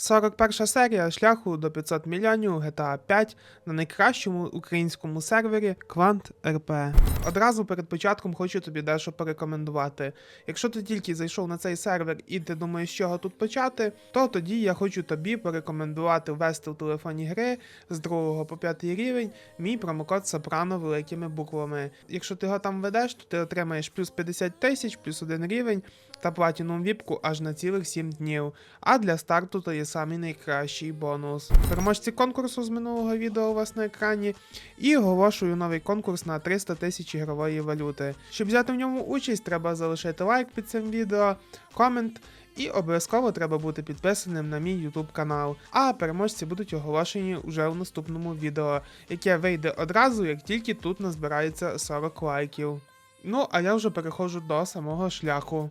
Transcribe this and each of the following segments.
41 серія шляху до 500 мільйонів GTA 5 на найкращому українському сервері Quant RP. Одразу перед початком хочу тобі дещо порекомендувати. Якщо ти тільки зайшов на цей сервер і ти думаєш, з чого тут почати, то тоді я хочу тобі порекомендувати ввести в телефоні гри з 2 по 5 рівень мій промокод Сопрано великими буквами. Якщо ти його там ведеш, то ти отримаєш плюс 50 тисяч, плюс один рівень та платіну віпку аж на цілих 7 днів. А для старту то є самий найкращий бонус. Переможці конкурсу з минулого відео у вас на екрані. І оголошую новий конкурс на 300 тисяч ігрової валюти. Щоб взяти в ньому участь, треба залишити лайк під цим відео, комент. І обов'язково треба бути підписаним на мій YouTube канал. А переможці будуть оголошені уже у наступному відео, яке вийде одразу, як тільки тут назбирається 40 лайків. Ну, а я вже переходжу до самого шляху.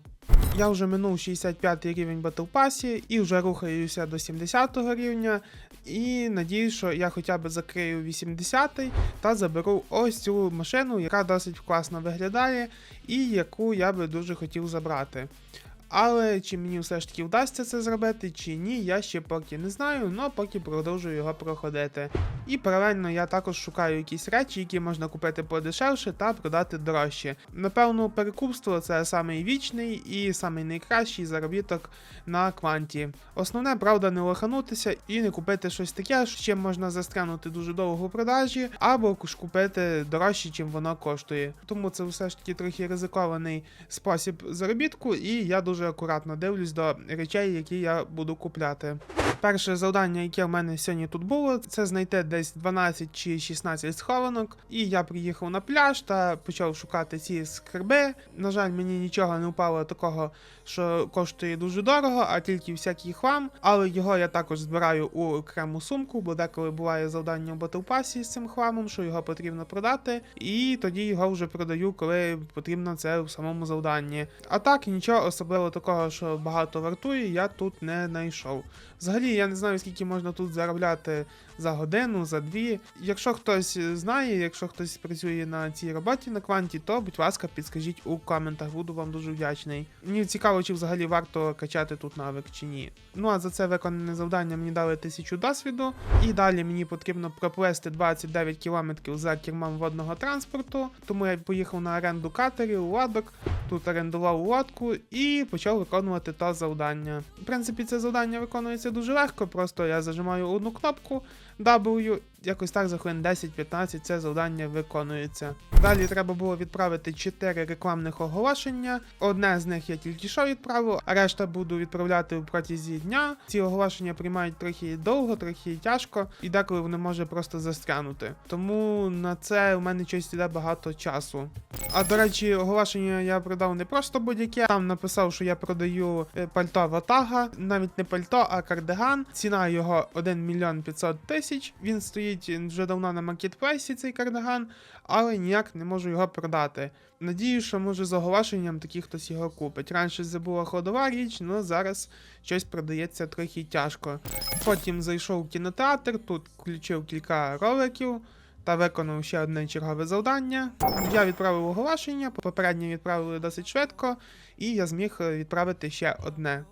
Я вже минув 65 рівень Battle Pass і вже рухаюся до 70 рівня. І надіюсь, що я хоча б закрию 80-й та заберу ось цю машину, яка досить класно виглядає, і яку я би дуже хотів забрати. Але чи мені все ж таки вдасться це зробити, чи ні, я ще поки не знаю, але поки продовжую його проходити. І паралельно я також шукаю якісь речі, які можна купити подешевше та продати дорожче. Напевно, перекупство це самий вічний і самий найкращий заробіток на кванті. Основне, правда, не лоханутися і не купити щось таке, з чим можна застрянути дуже довго у продажі, або ж купити дорожче, чим воно коштує. Тому це все ж таки трохи ризикований спосіб заробітку, і я дуже акуратно дивлюсь до речей, які я буду купляти. Перше завдання, яке в мене сьогодні тут було, це знайти десь 12 чи 16 схованок. І я приїхав на пляж та почав шукати ці скарби. На жаль, мені нічого не впало такого, що коштує дуже дорого, а тільки всякий хлам. Але його я також збираю у окрему сумку, бо деколи буває завдання в Pass з цим хламом, що його потрібно продати. І тоді його вже продаю, коли потрібно це в самому завданні. А так нічого такого, що багато вартує, я тут не знайшов. Взагалі, я не знаю, скільки можна тут заробляти за годину, за дві. Якщо хтось знає, якщо хтось працює на цій роботі на кванті, то будь ласка, підскажіть у коментах, буду вам дуже вдячний. Мені цікаво, чи взагалі варто качати тут навик чи ні. Ну а за це виконане завдання мені дали тисячу досвіду, і далі мені потрібно проплести 29 кілометрів за кермом водного транспорту. Тому я поїхав на оренду катерів, лодок, тут орендував лодку і почав виконувати те завдання. В принципі, це завдання виконується дуже легко, просто я зажимаю одну кнопку. W, якось так за хвилин 10-15 це завдання виконується. Далі треба було відправити 4 рекламних оголошення. Одне з них я тільки що відправив, а решта буду відправляти в протязі дня. Ці оголошення приймають трохи довго, трохи тяжко, і деколи вони може просто застрянути. Тому на це у мене щось іде багато часу. А до речі, оголошення я продав не просто будь-яке. Там написав, що я продаю е, пальто Ватага, навіть не пальто, а кардиган. Ціна його 1 мільйон 500 тисяч. Він стоїть вже давно на маркетплейсі, цей кардиган, але ніяк не можу його продати. Надію, що може з оголошенням такий хтось його купить. Раніше це була ходова річ, але зараз щось продається трохи тяжко. Потім зайшов в кінотеатр, тут включив кілька роликів та виконав ще одне чергове завдання. Я відправив оголошення, попереднє відправили досить швидко, і я зміг е, відправити ще одне.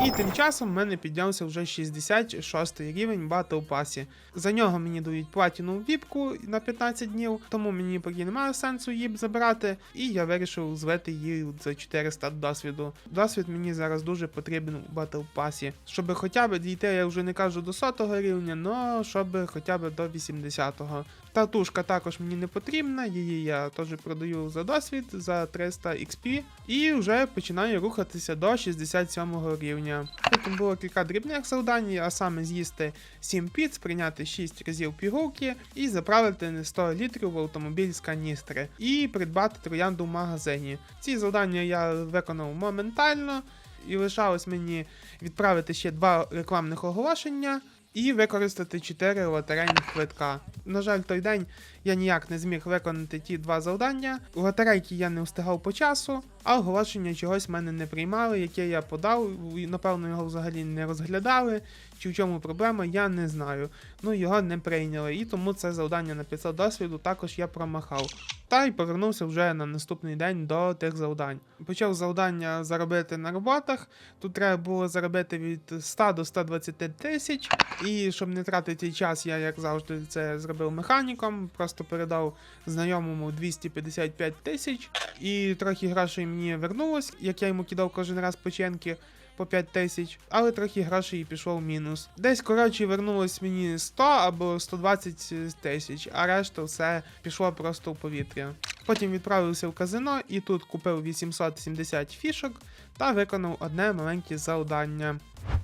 І тим часом в мене піднявся вже 66 рівень Battle Pass. За нього мені дають платіну віпку на 15 днів, тому мені поки немає сенсу її забирати, і я вирішив звити її за 400 досвіду. Досвід мені зараз дуже потрібен у Battle Pass, щоб хоча б дійти, я вже не кажу до 100 рівня, але щоб хоча б до 80-го. Татушка також мені не потрібна, її я теж продаю за досвід за 300 XP і вже починаю рухатися до 67 рівня. Потім було кілька дрібних завдань, а саме з'їсти 7 піц, прийняти 6 разів пігулки і заправити 100 літрів в автомобіль з каністри і придбати троянду в магазині. Ці завдання я виконав моментально. І лишалось мені відправити ще два рекламних оголошення і використати 4 лотерейних квитка. На жаль, той день я ніяк не зміг виконати ті два завдання. Лотерейки я не встигав по часу, а оголошення чогось в мене не приймали, яке я подав, напевно його взагалі не розглядали. Чи в чому проблема, я не знаю. Ну його не прийняли, і тому це завдання на 500 досвіду також я промахав. Та й повернувся вже на наступний день до тих завдань. Почав завдання заробити на роботах. Тут треба було заробити від 100 до 120 тисяч. І щоб не тратити час, я як завжди це зробив механіком. Просто передав знайомому 255 тисяч. І трохи грошей мені вернулось, як я йому кидав кожен раз печенки по 5 тисяч, але трохи грошей пішов в мінус. Десь, коротше, вернулось мені 100 або 120 тисяч, а решта все пішло просто в повітря. Потім відправився в казино і тут купив 870 фішок та виконав одне маленьке завдання.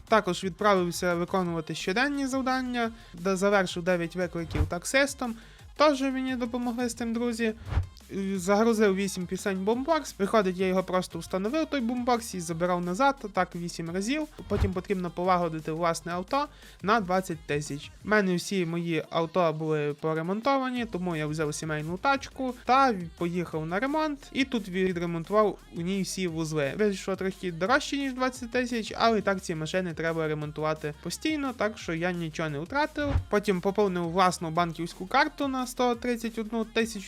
Також відправився виконувати щоденні завдання, де завершив 9 викликів таксистом. Теж мені допомогли з тим друзі. Загрузив 8 пісень бомбокс. Виходить, я його просто встановив той бомбокс і забирав назад, так 8 разів. Потім потрібно полагодити власне авто на 20 тисяч. У мене всі мої авто були поремонтовані, тому я взяв сімейну тачку та поїхав на ремонт. І тут відремонтував у ній всі вузли. Вийшло трохи дорожче, ніж 20 тисяч, але так ці машини треба ремонтувати постійно, так що я нічого не втратив. Потім поповнив власну банківську карту на 131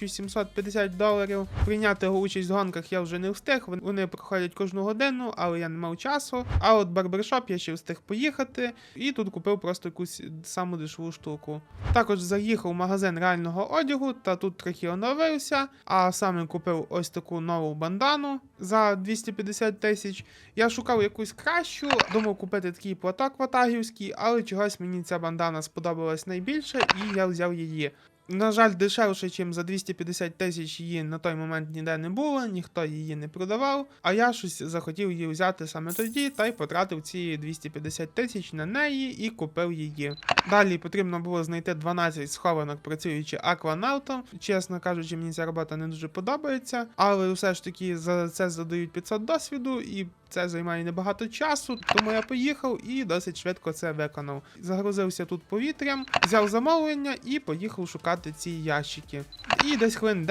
750 доларів. Прийняти участь в гонках я вже не встиг. Вони проходять кожну годину, але я не мав часу. А от барбершоп я ще встиг поїхати, і тут купив просто якусь саму дешеву штуку. Також заїхав в магазин реального одягу, та тут трохи оновився. А саме купив ось таку нову бандану за 250 тисяч. Я шукав якусь кращу, думав купити такий платок ватагівський, але чогось мені ця бандана сподобалась найбільше, і я взяв її. На жаль, дешевше, ніж за 250 тисяч її на той момент ніде не було, ніхто її не продавав. А я щось захотів її взяти саме тоді та й потратив ці 250 тисяч на неї і купив її. Далі потрібно було знайти 12 схованок, працюючи акванавтом. Чесно кажучи, мені ця робота не дуже подобається, але все ж таки за це задають 500 досвіду і. Це займає небагато часу, тому я поїхав і досить швидко це виконав. Загрузився тут повітрям, взяв замовлення і поїхав шукати ці ящики. І десь хвилин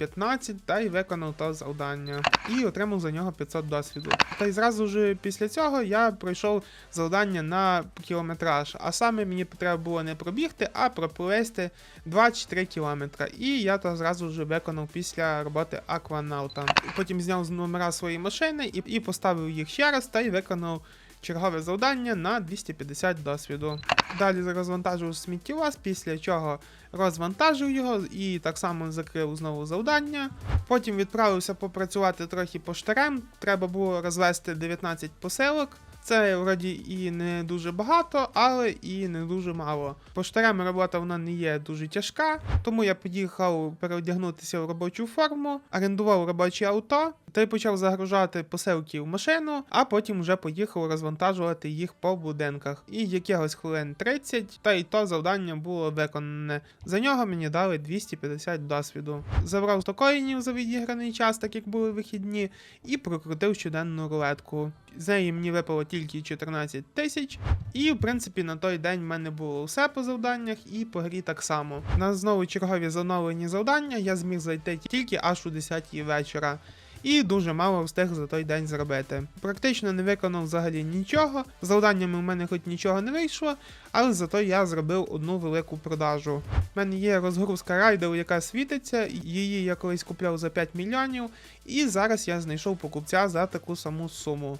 10-15 та й виконав то завдання. І отримав за нього 500 досвіду. Та й зразу ж після цього я пройшов завдання на кілометраж. А саме мені треба було не пробігти, а пропливти 2 чи 3 кілометра. І я то зразу ж виконав після роботи акванаута. Потім зняв з номера свої машини і, і поставив їх ще раз та й виконав чергове завдання на 250 досвіду. Далі розвантажив сміттєвоз, після чого розвантажив його і так само закрив знову завдання. Потім відправився попрацювати трохи поштарем. Треба було розвести 19 посилок. Це вроді і не дуже багато, але і не дуже мало. Поштарем робота вона не є дуже тяжка, тому я поїхав переодягнутися в робочу форму, орендував робоче авто та й почав загружати посилки в машину, а потім вже поїхав розвантажувати їх по будинках. І якихось хвилин 30, та й то завдання було виконане. За нього мені дали 250 досвіду. Забрав 100 коїнів за відіграний час, так як були вихідні, і прокрутив щоденну рулетку. З неї мені випало тільки 14 тисяч. І, в принципі, на той день в мене було все по завданнях і по грі так само. На знову чергові зановлені завдання я зміг зайти тільки аж у 10 вечора. І дуже мало встиг за той день зробити. Практично не виконав взагалі нічого. Завданнями в мене хоч нічого не вийшло, але зато я зробив одну велику продажу. У мене є розгрузка райдеру, яка світиться, її я колись купляв за 5 мільйонів, і зараз я знайшов покупця за таку саму суму.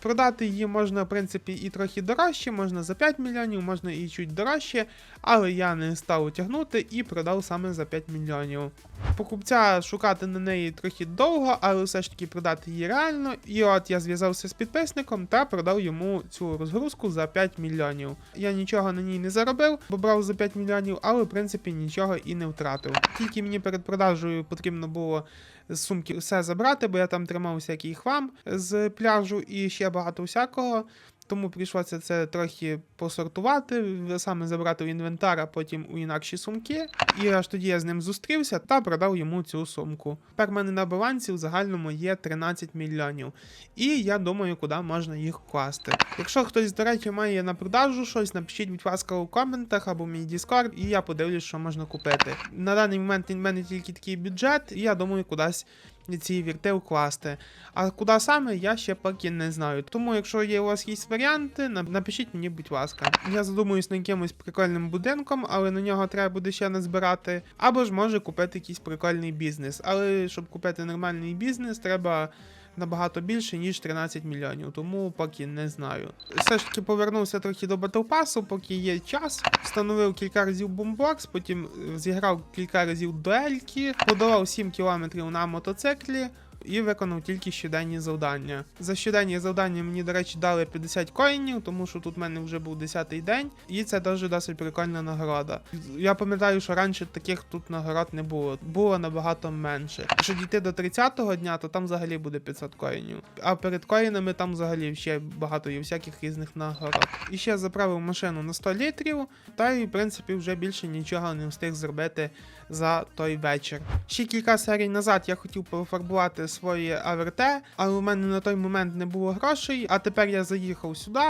Продати її можна, в принципі, і трохи дорожче, можна за 5 мільйонів, можна і чуть дорожче, але я не став тягнути і продав саме за 5 мільйонів. Покупця шукати на неї трохи довго, але все ж таки продати її реально. І от я зв'язався з підписником та продав йому цю розгрузку за 5 мільйонів. Я нічого на ній не заробив, бо брав за 5 мільйонів, але в принципі нічого і не втратив. Тільки мені перед продажею потрібно було з сумки все забрати, бо я там тримав всякий хлам з пляжу і ще багато всякого. Тому прийшлося це трохи посортувати, саме забрати в інвентар, а потім у інакші сумки. І аж тоді я з ним зустрівся та продав йому цю сумку. Тепер в мене на балансі в загальному є 13 мільйонів. І я думаю, куди можна їх вкласти. Якщо хтось, до речі, має на продажу щось, напишіть, будь ласка, у коментах або в мій Discord, і я подивлюсь, що можна купити. На даний момент в мене тільки такий бюджет, і я думаю, кудись ці вірти укласти. А куди саме, я ще поки не знаю. Тому, якщо є у вас якісь варіанти, напишіть мені, будь ласка. Я задумуюсь над якимось прикольним будинком, але на нього треба буде ще назбирати. Або ж може купити якийсь прикольний бізнес. Але щоб купити нормальний бізнес, треба. Набагато більше, ніж 13 мільйонів, тому поки не знаю. Все ж таки повернувся трохи до Battle поки є час. Встановив кілька разів бумбокс, потім е, зіграв кілька разів дуельки, подавав 7 кілометрів на мотоциклі. І виконав тільки щоденні завдання. За щоденні завдання мені, до речі, дали 50 коїнів, тому що тут в мене вже був 10-й день, і це теж досить прикольна нагорода. Я пам'ятаю, що раніше таких тут нагород не було, було набагато менше. Якщо дійти до 30-го дня, то там взагалі буде 500 коїнів. А перед коїнами там взагалі ще багато є всяких різних нагород. І ще заправив машину на 100 літрів, та й в принципі вже більше нічого не встиг зробити за той вечір. Ще кілька серій назад я хотів пофарбувати своє АВРТ, але у мене на той момент не було грошей. А тепер я заїхав сюди.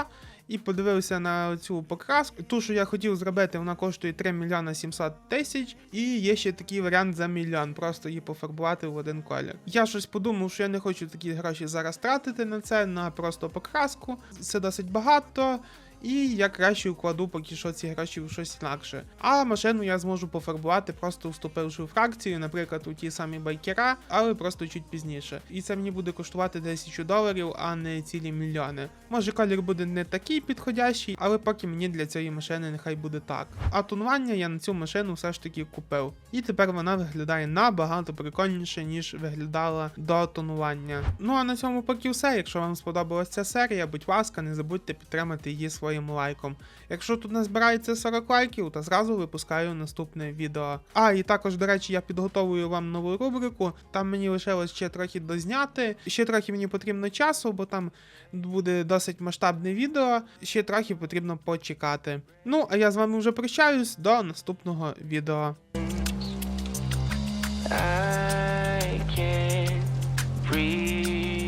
І подивився на цю покраску. Ту, що я хотів зробити, вона коштує 3 мільйона 700 тисяч. І є ще такий варіант за мільйон, просто її пофарбувати в один колір. Я щось подумав, що я не хочу такі гроші зараз тратити на це, на просто покраску. Це досить багато. І я краще вкладу поки що ці гроші в щось інакше. А машину я зможу пофарбувати, просто вступивши в фракцію, наприклад, у ті самі байкера, але просто чуть пізніше. І це мені буде коштувати 1000 доларів, а не цілі мільйони. Може, колір буде не такий підходящий, але поки мені для цієї машини нехай буде так. А тонування я на цю машину все ж таки купив. І тепер вона виглядає набагато прикольніше, ніж виглядала до тонування. Ну а на цьому поки все. Якщо вам сподобалася ця серія, будь ласка, не забудьте підтримати її своїм лайком. Якщо тут назбирається 40 лайків, то зразу випускаю наступне відео. А і також, до речі, я підготовую вам нову рубрику. Там мені лишилось ще трохи дозняти. Ще трохи мені потрібно часу, бо там буде досить масштабне відео. Ще трохи потрібно почекати. Ну, а я з вами вже прощаюсь до наступного відео. I